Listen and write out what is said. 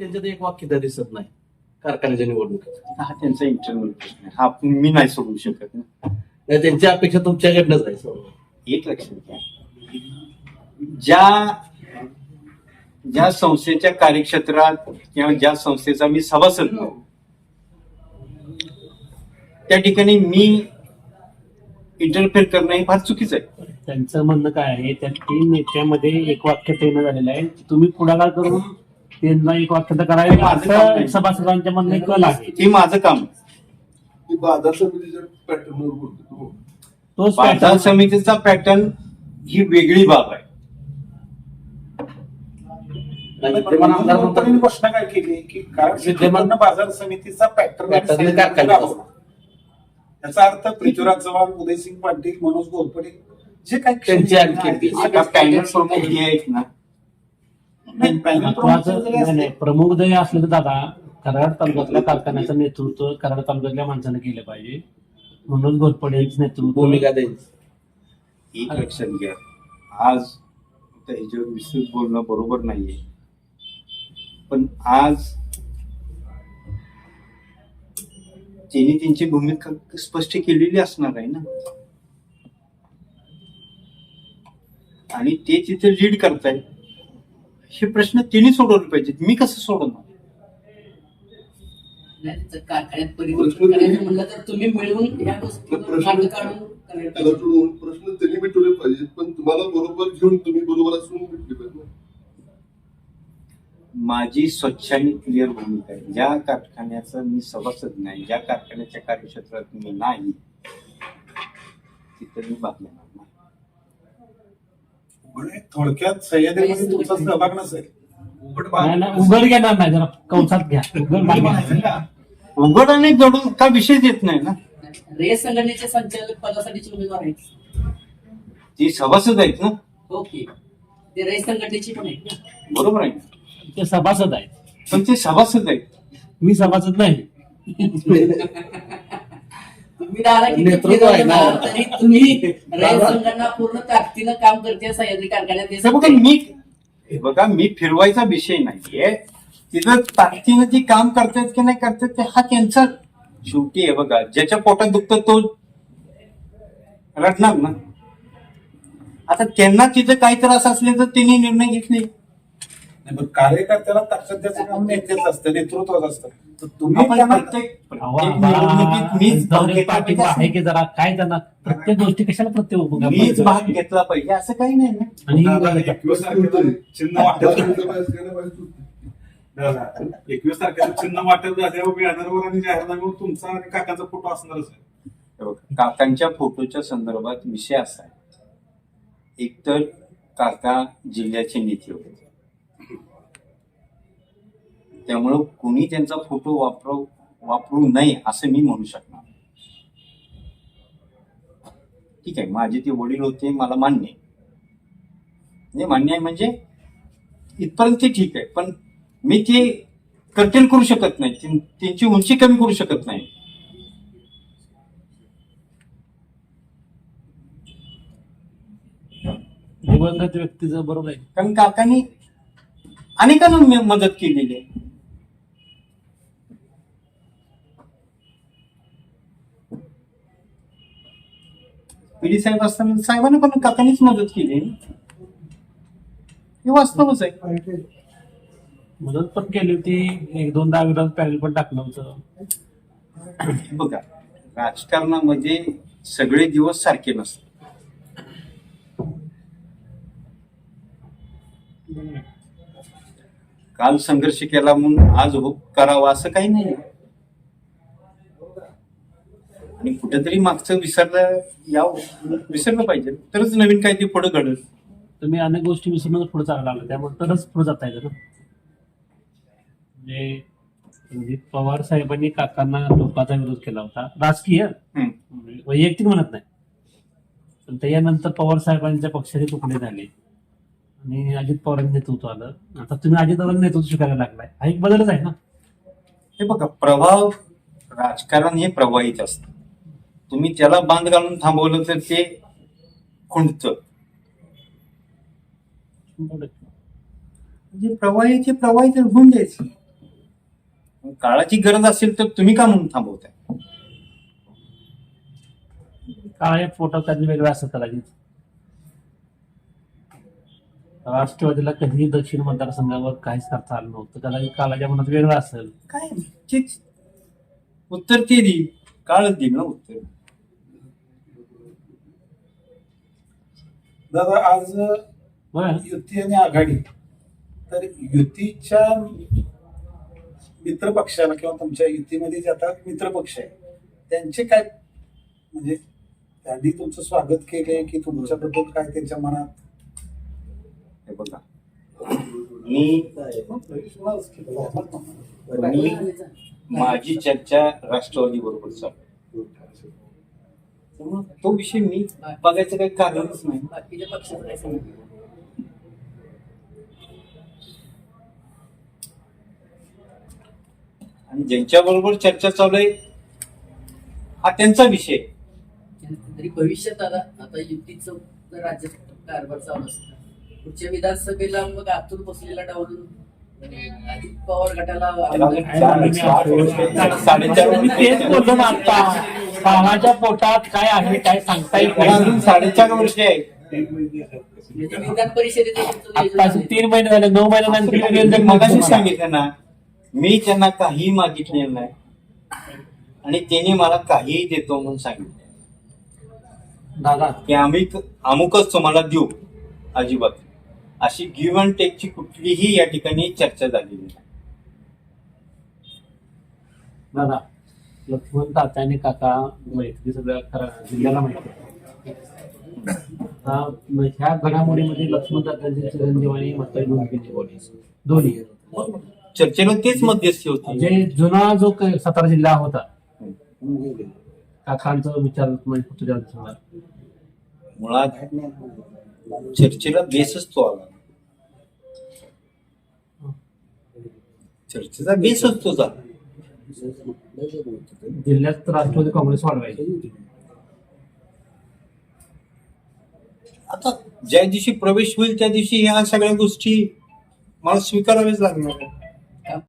त्यांच्यात एक वाक्य तर दिसत नाही. कारखान्याच्या निवडणुकीत. हा त्यांचा इंटरनल प्रश्न आहे. हा आपण- मी नाही सोडवू शकत. ना नाही, त्यांची अपेक्षा तुमच्याकडनंच आहे सर्व. एक लक्षात घ्या. ज्या ज्या संस्थेच्या कार्यक्षेत्रात किंवा ज्या संस्थेचा मी सभासद आहे, त्या ठिकाणी मी इंटरफेअर करणं हे फार चुकीचं आहे. त्यांचं म्हणणं काय आहे? त्या तीन नेत्यामध्ये एक वाक्य तयार झालेलं आहे. तुम्ही पुढाकार करून त्यांना एक वाक्य तर करावे असं सभासदांच्या म्हणणं कल आहे. हे माझं काम आहे. ती बाजार समितीच्या पॅटर्नवर बोलतो तोच बाजार pattern- समितीचा पॅटर्न ही वेगळी बाब आहे. विद्यमान आमदार म्हणतात, घोषणा काय केली? की विद्यमान- बाजार समितीचा पॅटर्न असतो. याचा अर्थ पृथ्वीराज चव्हाण उदयसिंग पाटील मनोज घोरपडे जे काही त्यांची आणखी आहेत, आता पॅनल प्रमुख जे आहेत ना महत्वाचं प्रमुख नाही, असले, नाही, प्रमुख जरी असले तर दादा कराड तालुक्यातल्या कारखान्याचं नेतृत्व कराड तालुक्यातल्या माणसाने केलं पाहिजे. मनोज घोरपडेच नेतृत्व भूमिका त्यांची एक लक्षात घ्या. आज आता ह्याच्यावर विस्तृत बोलणं बरोबर नाहीये. पण आज त्यांनी त्यांची भूमिका स्पष्ट केलेली असणार आहे ना. आणि ते तिथे लीड करतायत. हे प्रश्न त्यांनी सोडवले पाहिजेत. मी कसं सोडवणार? नाही, जर कारखान्यात परिवर्तन करायचं म्हणलं तर तुम्ही मिळून या गोष्टीवर मार्ग काढून करायला त्याला पाहिजे. सोडवून प्रश्न त्यांनी मिटवले पाहिजेत पण तुम्हाला बरोबर घेऊन तुम्ही बरोबर असून भेटले पाहिजे. माझी स्वच्छ आणि क्लिअर भूमिका आहे. ज्या कारखान्याचा मी सभासद नाही ज्या कारखान्याच्या कार्यक्षेत्रात मी नाही तिथं मी घेणार नाही. म्हणजे थोडक्यात सह्याद्रीमध्ये तुमचा सहभाग नसेल. उघड नाही, नाही, उघड घेणार नाही जरा कंसात घ्या. उघड. उघड आणि जडून का विषयच येत नाही ना? रे संघटनेचे संचालक पदासाठीचे उमेदवार आहेत. ती सभासद आहेत ना? ओके. ते रे संघटनेची पण आहेत ना? बरोबर आहे? ते सभासद आहेत. पण ते सभासद आहेत. मी सभासद नाही. तुम्ही दादा किती नेतृत्व आहे ना. फिरवलं तरी तुम्ही रे संघटना पूर्ण ताकदीनं काम करते सह्याद्री कारखान्यात हे हे बघा मी हे बघा मी फिरवायचा विषय नाहीये. तिथं ताकदीनं ती काम करतायत की नाही करतायत ते हा त्यांचा शेवटी आहे बघा. ज्याच्या पोटात दुखतं तो रडणार ना. आता त्यांना तिथं काही त्रास असले तर त्यांनी निर्णय घेतले. नाही, पण कार्यकर्त्याला ताकद द्यायचं काम नेतेच असतं नेतृत्वाच असतं. तर तुम्ही आपण त्यांना- प्रत्येक अहो, प्रत्येक आम्हाला निवडणुकीत मीच भाग दौरे घेतला पाठिंबा आहे पाहिजे की जरा काय त्यांना प्रत्येक गोष्टी कशाला प्रत्येक असं- मीच भाग घेतला पाहिजे असं काही नाही ना. आणि एकवीस तारखेला चिन्ह वाटप बाहेर केलं पाहिजे दादा, एकवीस तारखेला चिन्ह वाटप झाल्यावर बॅनरवर आणि जाहीरनाम्यावर तुमचा आणि काकाचा फोटो असणारच आहे. हे बघा, काकांच्या फोटोच्या संदर्भात विषय असा आहे. एकतर काका जिल्ह्याचे नेते होते. त्यामुळं कुणी त्यांचा फोटो वापरू वापरू नये असं मी म्हणू शकणार. नाही. ठीक आहे माझे ते वडील होते मला मान्य आहे. म्हणजे मान्य आहे म्हणजे इथपर्यंत ते ठीक आहे पण मी ते कर्टेल करू शकत नाही त्यां- त्यांची उंची कमी करू शकत नाही. व्यक्तीचं बरोबर आहे. कारण काकांनी अनेकांना मदत केलेली आहे. पिढी साहेब असताना साहेबांना पण काकांनीच मदत केली. हे वास्तवच आहे. मदत पण केली होती. एक दोनदा विरोध पॅनल पण टाकलं होतं. बघा राजकारणामध्ये सगळे दिवस सारखे नसतात. काल संघर्ष केला म्हणून आज हो करावा असं काही नाही आणि कुठेतरी मागचं विसरलं यावं विसरलं पाहिजे. तरच नवीन काही ते पुढे घडल. तुम्ही अनेक गोष्टी विसरून पुढे चालला लागला त्यामुळे तरच पुढे जाता येतं ना? म्हणजे संदीप पवार साहेबांनी काकांना लोकांचा विरोध केला होता. राजकीय. हम्म. वैयक्तिक म्हणत नाही. पण त्याच्यानंतर पवार साहेबांच्या पक्षाचे तुकडे झाले. आणि अजित पवारांनी नेतृत्व आलं. आता तुम्ही अजित पवारांनी नेतृत्व स्वीकारायला लागलाय. हा एक बदलच आहे ना? हे बघा प्रभाव राजकारण हे प्रवाहित असतं. तुम्ही त्याला बांध घालून थांबवलं तर ते खुंटतं. जे प्रवाहित हे प्रवाहित होऊन द्यायचं काळाची गरज असेल तर तुम्ही का म्हणून थांबवताय? काळे फोटो त्यांनी वेगळा असं कदाचित राष्ट्रवादीला कधीही दक्षिण मतदारसंघावर काहीच करता आलं नव्हतं. कदाचित कालाच्या मनात वेगळं असेल. काय? तेच. उत्तर ते काळच देईल ना उत्तर. दादा आज युती आणि आघाडी. तर युतीच्या मित्र पक्षाला किंवा तुमच्या युतीमध्ये जे आता मित्र पक्ष आहे. त्यांचे काय म्हणजे त्यांनी तुमचं स्वागत केलंय की तुमच्याबद्दल काय त्यांच्या मनात? हे बघा. मी मी माझी चर्चा राष्ट्रवादी बरोबर चालू. त्यामुळं तो विषय मी बघायचं काही कारणच नाही बाकीच्या पक्षाचं काय सांगू? आणि ज्यांच्या बरोबर चर्चा चालू आहे हा त्यांचा विषय तरी भविष्यात आता आता युतीचं जर राज्यात कारभार चालू असतं पुढच्या विधानसभेला मग आतून बसलेला डावलून अजित पवार गटाला आमदार- साडेचार मी तेच बोललो ना आता. भावाच्या पोटात काय आहे काय सांगता येत मला अजून नाही साडेचार वर्ष आहे परिषदेचं. तीन महिने झाले नऊ महिन्यानंतर मगाशी. सांगितलं ना मी त्यांना काहीही मागितलेलं नाही. आणि त्यांनी मला काहीही देतो म्हणून सांगितलं. दादा. की आम्ही अमुकच तुम्हाला देऊ अजिबात. अशी गिव्ह अँड टेकची कुठलीही या ठिकाणी चर्चा झालेली नाही. दादा लक्ष्मण तात्या आणि काका माहिती सगळ्या खरा जिल्ह्याला माहिती ह्या घडामोडीमध्ये लक्ष्मण तात्यांचे चिरंजीव आणि म्हातारी दोन्ही. चर्चेला तेच मध्यस्थी होती. म्हणजे जुना जो सातारा जिल्हा होता काकांचा विचार म्हणजे तुझ्या. मुळात चर्चेला बेसच तो आला चर्चेचा बेसच तो झाला. जिल्ह्यात राष्ट्रवादी काँग्रेस वाढवायची. आता ज्या दिवशी प्रवेश होईल त्या दिवशी ह्या सगळ्या गोष्टी मला स्वीकाराव्याच लागणार.